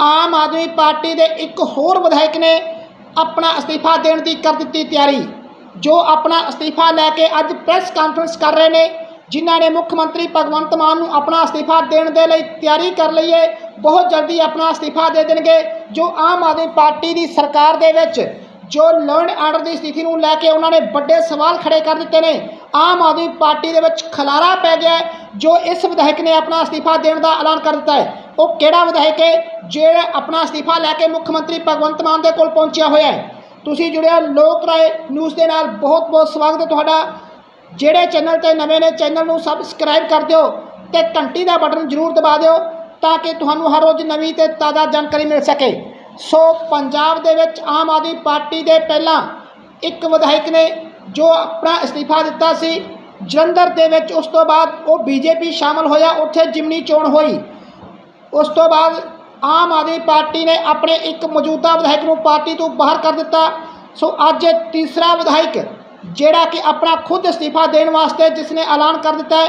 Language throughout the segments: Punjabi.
ਆਮ ਆਦਮੀ ਪਾਰਟੀ ਦੇ ਇੱਕ ਹੋਰ ਵਿਧਾਇਕ ਨੇ ਆਪਣਾ ਅਸਤੀਫਾ ਦੇਣ ਦੀ ਕਰ ਦਿੱਤੀ ਤਿਆਰੀ, ਜੋ ਆਪਣਾ ਅਸਤੀਫਾ ਲੈ ਕੇ ਅੱਜ ਪ੍ਰੈਸ ਕਾਨਫਰੰਸ ਕਰ ਰਹੇ ਨੇ, ਜਿਨ੍ਹਾਂ ਨੇ ਮੁੱਖ ਮੰਤਰੀ ਭਗਵੰਤ ਮਾਨ ਨੂੰ ਆਪਣਾ ਅਸਤੀਫਾ ਦੇਣ ਦੇ ਲਈ ਤਿਆਰੀ ਕਰ ਲਈ ਹੈ ਬਹੁਤ ਜਲਦੀ ਆਪਣਾ ਅਸਤੀਫਾ ਦੇ ਦੇਣਗੇ, ਜੋ ਆਮ ਆਦਮੀ ਪਾਰਟੀ ਦੀ ਸਰਕਾਰ ਦੇ ਵਿੱਚ, ਜੋ ਲਰਨ ਆਰਡਰ ਦੀ ਸਥਿਤੀ ਨੂੰ ਲੈ ਕੇ ਉਹਨਾਂ ਨੇ ਵੱਡੇ ਸਵਾਲ ਖੜੇ ਕਰ ਦਿੱਤੇ ਨੇ, ਆਮ ਆਦਮੀ ਪਾਰਟੀ ਦੇ ਵਿੱਚ ਖਲਾਰਾ ਪੈ ਗਿਆ ਜੋ ਇਸ ਵਿਧਾਇਕ ਨੇ ਆਪਣਾ ਅਸਤੀਫਾ ਦੇਣ ਦਾ ਐਲਾਨ ਕਰ ਦਿੱਤਾ ਹੈ ਉਹ ਕਿਹੜਾ ਵਿਧਾਇਕ ਹੈ ਜਿਹੜਾ ਆਪਣਾ ਅਸਤੀਫਾ ਲੈ ਕੇ ਮੁੱਖ ਮੰਤਰੀ ਭਗਵੰਤ ਮਾਨ ਦੇ ਕੋਲ ਪਹੁੰਚਿਆ ਹੋਇਆ ਹੈ? ਤੁਸੀਂ ਜੁੜਿਆ ਲੋਕ ਰਾਏ ਨਿਊਜ਼ ਦੇ ਨਾਲ ਬਹੁਤ ਬਹੁਤ ਸਵਾਗਤ ਹੈ ਤੁਹਾਡਾ। ਜਿਹੜੇ ਚੈਨਲ ਤੇ ਨਵੇਂ ਨੇ, ਚੈਨਲ ਨੂੰ ਸਬਸਕ੍ਰਾਈਬ ਕਰ ਦਿਓ ਤੇ ਘੰਟੀ ਦਾ ਬਟਨ ਜ਼ਰੂਰ ਦਬਾ ਦਿਓ ਤਾਂ ਕਿ ਤੁਹਾਨੂੰ ਹਰ ਰੋਜ਼ ਨਵੀਂ ਤੇ ਤਾਜ਼ਾ ਜਾਣਕਾਰੀ ਮਿਲ ਸਕੇ। ਸੋ ਪੰਜਾਬ ਦੇ ਵਿੱਚ ਆਮ ਆਦਮੀ ਪਾਰਟੀ ਦੇ ਪਹਿਲਾਂ ਇੱਕ ਵਿਧਾਇਕ ਨੇ ਜੋ ਆਪਣਾ ਅਸਤੀਫਾ ਦਿੱਤਾ ਸੀ। ਜਲੰਧਰ ਦੇ ਵਿੱਚ ਉਸ ਤੋਂ ਬਾਅਦ ਉਹ ਬੀਜੇਪੀ ਸ਼ਾਮਲ ਹੋਇਆ, ਉੱਥੇ ਜਿਮਨੀ ਚੋਣ ਹੋਈ। ਉਸ ਤੋਂ ਬਾਅਦ ਆਮ ਆਦਮੀ ਪਾਰਟੀ ਨੇ ਆਪਣੇ ਇੱਕ ਮੌਜੂਦਾ ਵਿਧਾਇਕ ਨੂੰ ਪਾਰਟੀ ਤੋਂ ਬਾਹਰ ਕਰ ਦਿੱਤਾ। ਸੋ ਅੱਜ ਤੀਸਰਾ ਵਿਧਾਇਕ ਜਿਹੜਾ ਕਿ ਆਪਣਾ ਖੁਦ ਅਸਤੀਫਾ ਦੇਣ ਵਾਸਤੇ ਜਿਸ ਨੇ ਐਲਾਨ ਕਰ ਦਿੱਤਾ ਹੈ,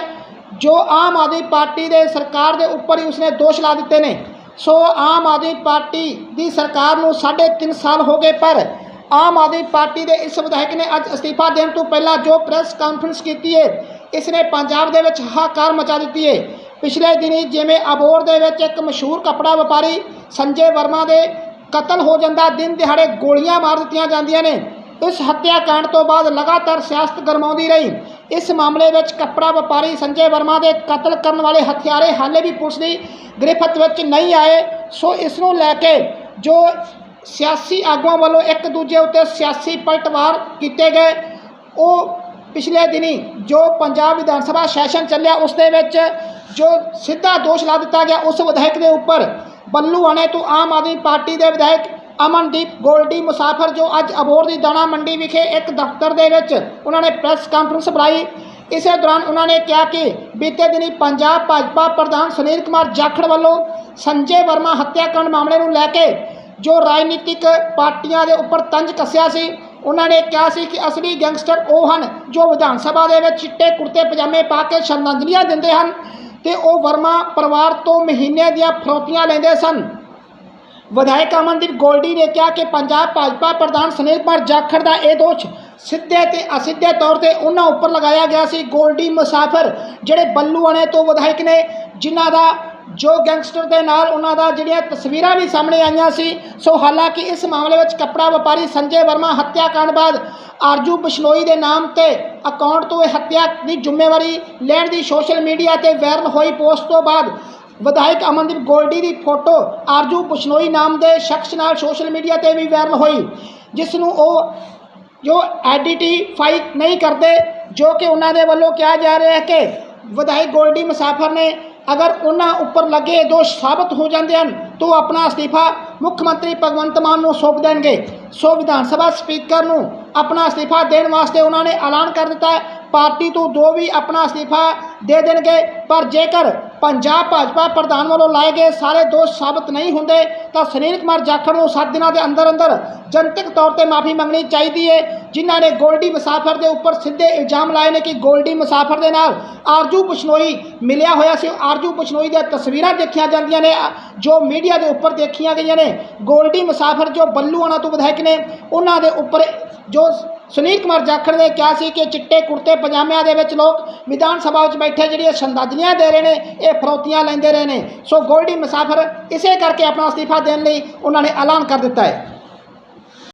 ਜੋ ਆਮ ਆਦਮੀ ਪਾਰਟੀ ਦੇ ਸਰਕਾਰ ਦੇ ਉੱਪਰ ਹੀ ਉਸਨੇ ਦੋਸ਼ ਲਾ ਦਿੱਤੇ ਨੇ। ਸੋ ਆਮ ਆਦਮੀ ਪਾਰਟੀ ਦੀ ਸਰਕਾਰ ਨੂੰ ਸਾਢੇ ਤਿੰਨ ਸਾਲ ਹੋ ਗਏ, ਪਰ ਆਮ ਆਦਮੀ ਪਾਰਟੀ ਦੇ ਇਸ ਵਿਧਾਇਕ ਨੇ ਅੱਜ ਅਸਤੀਫਾ ਦੇਣ ਤੋਂ ਪਹਿਲਾਂ ਜੋ ਪ੍ਰੈਸ ਕਾਨਫਰੰਸ ਕੀਤੀ ਹੈ ਇਸ ਨੇ ਪੰਜਾਬ ਦੇ ਵਿੱਚ ਹਾਕਾਰ ਮਚਾ ਦਿੱਤੀ ਹੈ। ਪਿਛਲੇ ਦਿਨੀ ਜਿਵੇਂ ਅਬੋਰ ਦੇ ਵਿੱਚ ਇੱਕ ਮਸ਼ਹੂਰ ਕੱਪੜਾ ਵਪਾਰੀ ਸੰਜੇ ਵਰਮਾ ਦੇ ਕਤਲ ਹੋ ਜਾਂਦਾ, ਦਿਨ ਦਿਹਾੜੇ ਗੋਲੀਆਂ ਮਾਰ ਦਿੱਤੀਆਂ ਜਾਂਦੀਆਂ ਨੇ। ਇਸ ਹੱਤਿਆਕਾਂਡ ਤੋਂ ਬਾਅਦ ਲਗਾਤਾਰ ਸਿਆਸਤ ਗਰਮਾਉਂਦੀ ਰਹੀ। ਇਸ ਮਾਮਲੇ ਵਿੱਚ ਕੱਪੜਾ ਵਪਾਰੀ ਸੰਜੇ ਵਰਮਾ ਦੇ ਕਤਲ ਕਰਨ ਵਾਲੇ ਹਥਿਆਰੇ ਹਾਲੇ ਵੀ ਪੁਲਿਸ ਦੀ ਗ੍ਰਿਫਤ ਵਿੱਚ ਨਹੀਂ ਆਏ। ਸੋ ਇਸ ਨੂੰ ਲੈ ਕੇ ਜੋ ਸਿਆਸੀ ਆਗੂਆਂ ਵੱਲੋਂ ਇੱਕ ਦੂਜੇ ਉੱਤੇ ਸਿਆਸੀ ਪਲਟਵਾਰ ਕੀਤੇ ਗਏ, ਉਹ ਪਿਛਲੇ ਦਿਨੀ ਜੋ ਪੰਜਾਬ ਵਿਧਾਨ ਸਭਾ ਸੈਸ਼ਨ ਚੱਲਿਆ ਉਸ ਦੇ ਵਿੱਚ ਜੋ ਸਿੱਧਾ ਦੋਸ਼ ਲਾ ਦਿੱਤਾ ਗਿਆ ਉਸ ਵਿਧਾਇਕ ਦੇ ਉੱਪਰ, ਬੱਲੂ ਆਣੇ ਤੋਂ ਆਮ ਆਦਮੀ ਪਾਰਟੀ ਦੇ ਵਿਧਾਇਕ ਅਮਨਦੀਪ ਗੋਲਡੀ ਮੁਸਾਫਰ ਜੋ ਅੱਜ ਅਬੋਰ ਦੀ ਦਾਣਾ ਮੰਡੀ ਵਿਖੇ ਇੱਕ ਦਫ਼ਤਰ ਦੇ ਵਿੱਚ ਉਹਨਾਂ ਨੇ ਪ੍ਰੈਸ ਕਾਨਫਰੰਸ ਬੁਲਾਈ। ਇਸੇ ਦੌਰਾਨ ਉਹਨਾਂ ਨੇ ਕਿਹਾ ਕਿ ਬੀਤੇ ਦਿਨੀ ਪੰਜਾਬ ਭਾਜਪਾ ਪ੍ਰਧਾਨ ਸੁਨੀਲ ਕੁਮਾਰ ਜਾਖੜ ਵੱਲੋਂ ਸੰਜੇ ਵਰਮਾ ਹੱਤਿਆਕਾਂਡ ਮਾਮਲੇ ਨੂੰ ਲੈ ਕੇ ਜੋ ਰਾਜਨੀਤਿਕ ਪਾਰਟੀਆਂ ਦੇ ਉੱਪਰ ਤੰਜ ਕੱਸਿਆ ਸੀ ਉਹਨਾਂ ਨੇ ਕਿਹਾ ਸੀ ਕਿ ਅਸਲੀ ਗੈਂਗਸਟਰ ਉਹ ਹਨ ਜੋ ਵਿਧਾਨ ਸਭਾ ਦੇ ਵਿੱਚ ਚਿੱਟੇ ਕੁੜਤੇ, ਪਜਾਮੇ ਪਾ ਕੇ ਸ਼ਰਧਾਂਜਲੀਆਂ ਦਿੰਦੇ ਹਨ ਤੇ ਉਹ ਵਰਮਾ ਪਰਿਵਾਰ ਤੋਂ ਮਹੀਨੇ ਦੀਆਂ ਫਰੋਤੀਆਂ ਲੈਂਦੇ ਸਨ। ਵਿਧਾਇਕ ਅਮਨਦੀਪ ਗੋਲਡੀ ਨੇ ਕਿਹਾ ਕਿ ਪੰਜਾਬ ਭਾਜਪਾ ਪ੍ਰਧਾਨ ਸੁਨੀਲ ਕੁਮਾਰ ਜਾਖੜ ਦਾ ਇਹ ਦੋਸ਼ ਸਿੱਧੇ ਤੇ ਅਸਿੱਧੇ ਤੌਰ ਤੇ ਉਹਨਾਂ ਉੱਪਰ ਲਗਾਇਆ ਗਿਆ ਸੀ। ਗੋਲਡੀ ਮੁਸਾਫਰ ਜਿਹੜੇ ਬੱਲੂਆਣੇ ਤੋਂ ਵਿਧਾਇਕ ਨੇ, ਜਿਨ੍ਹਾਂ ਦਾ ਜੋ ਗੈਂਗਸਟਰ ਦੇ ਨਾਲ ਉਹਨਾਂ ਦਾ ਜਿਹੜੀਆਂ ਤਸਵੀਰਾਂ ਵੀ ਸਾਹਮਣੇ ਆਈਆਂ ਸੀ, ਸੋ ਹਾਲਾਂਕਿ ਇਸ ਮਾਮਲੇ ਵਿੱਚ ਕੱਪੜਾ ਵਪਾਰੀ ਸੰਜੇ ਵਰਮਾ ਹੱਤਿਆਕਾਂਡ ਬਾਅਦ ਆਰਜੂ ਬਿਸ਼ਨੋਈ ਦੇ ਨਾਮ ਤੇ ਅਕਾਊਂਟ ਤੋਂ ਇਹ ਹੱਤਿਆ ਦੀ ਜ਼ਿੰਮੇਵਾਰੀ ਲੈਣ ਦੀ ਸੋਸ਼ਲ ਮੀਡੀਆ ਤੇ ਵਾਇਰਲ ਹੋਈ ਪੋਸਟ ਤੋਂ ਬਾਅਦ ਵਿਧਾਇਕ ਅਮਨਦੀਪ ਗੋਲਡੀ ਦੀ ਫੋਟੋ ਆਰਜੂ ਬਿਸ਼ਨੋਈ ਨਾਮ ਦੇ ਸ਼ਖਸ ਨਾਲ ਸੋਸ਼ਲ ਮੀਡੀਆ ਤੇ ਵੀ ਵਾਇਰਲ ਹੋਈ, ਜਿਸ ਨੂੰ ਉਹ ਜੋ ਐਡੀਟੀਫਾਈ ਨਹੀਂ ਕਰਦੇ, ਜੋ ਕਿ ਉਹਨਾਂ ਦੇ ਵੱਲੋਂ ਕਿਹਾ ਜਾ ਰਿਹਾ ਹੈ ਕਿ ਵਿਧਾਇਕ ਗੋਲਡੀ ਮੁਸਾਫਰ ਨੇ ਅਗਰ ਉਹਨਾਂ ਉੱਪਰ ਲੱਗੇ ਦੋਸ਼ ਸਾਬਤ ਹੋ ਜਾਂਦੇ ਹਨ, ਤਾਂ ਉਹ ਆਪਣਾ ਅਸਤੀਫਾ ਮੁੱਖ ਮੰਤਰੀ ਭਗਵੰਤ ਮਾਨ ਨੂੰ ਸੌਂਪ ਦੇਣਗੇ। ਸੋ ਵਿਧਾਨ ਸਭਾ ਸਪੀਕਰ ਨੂੰ ਆਪਣਾ ਅਸਤੀਫਾ ਦੇਣ ਵਾਸਤੇ ਉਹਨਾਂ ਨੇ ਐਲਾਨ ਕਰ ਦਿੱਤਾ ਹੈ। ਪਾਰਟੀ ਤੋਂ ਦੋ ਵੀ ਆਪਣਾ ਅਸਤੀਫਾ ਦੇ ਦੇਣਗੇ, ਪਰ ਜੇਕਰ ਪੰਜਾਬ ਭਾਜਪਾ ਪ੍ਰਧਾਨ ਵੱਲੋਂ ਲਾਏ ਗਏ ਸਾਰੇ ਦੋਸ਼ ਸਾਬਤ ਨਹੀਂ ਹੁੰਦੇ, ਤਾਂ ਸੁਨੀਲ ਕੁਮਾਰ ਜਾਖੜ ਨੂੰ 7 ਦਿਨਾਂ ਦੇ ਅੰਦਰ ਅੰਦਰ ਜਨਤਕ ਤੌਰ ਤੇ ਮਾਫੀ ਮੰਗਣੀ ਚਾਹੀਦੀ ਹੈ ਜਿਨ੍ਹਾਂ ਨੇ ਗੋਲਡੀ ਮੁਸਾਫਰ ਦੇ ਉੱਪਰ ਸਿੱਧੇ ਇਲਜ਼ਾਮ ਲਾਏ ਨੇ ਕਿ ਗੋਲਡੀ ਮੁਸਾਫਰ ਦੇ ਨਾਲ ਆਰਜੂ ਬਿਸ਼ਨੋਈ ਮਿਲਿਆ ਹੋਇਆ ਸੀ। ਆਰਜੂ ਬਿਸ਼ਨੋਈ ਦੀਆਂ ਤਸਵੀਰਾਂ ਦੇਖੀਆਂ ਜਾਂਦੀਆਂ ਨੇ, ਜੋ ਮੀਡੀਆ ਦੇ ਉੱਪਰ ਦੇਖੀਆਂ ਗਈਆਂ ਨੇ। ਗੋਲਡੀ ਮੁਸਾਫਰ ਜੋ ਬੱਲੂਆਣਾ ਤੋਂ ਵਿਧਾਇਕ ਨੇ, ਉਹਨਾਂ ਦੇ ਉੱਪਰ ਜੋ ਸੁਨੀਲ ਕੁਮਾਰ ਜਾਖੜ ਨੇ ਕਿਹਾ ਸੀ ਕਿ ਚਿੱਟੇ ਕੁੜਤੇ ਪਜਾਮਿਆਂ ਦੇ ਵਿੱਚ ਲੋਕ ਵਿਧਾਨ ਸਭਾ ਵਿੱਚ ਬੈਠੇ ਜਿਹੜੀਆਂ ਸ਼ਰਧਾਂਜਲੀਆਂ ਦੇ ਰਹੇ ਨੇ, ਇਹ ਫਰੋਤੀਆਂ ਲੈਂਦੇ ਰਹੇ ਨੇ। ਸੋ ਗੋਲਡੀ ਮੁਸਾਫਰ ਇਸੇ ਕਰਕੇ ਆਪਣਾ ਅਸਤੀਫਾ ਦੇਣ ਲਈ ਉਹਨਾਂ ਨੇ ਐਲਾਨ ਕਰ ਦਿੱਤਾ ਹੈ।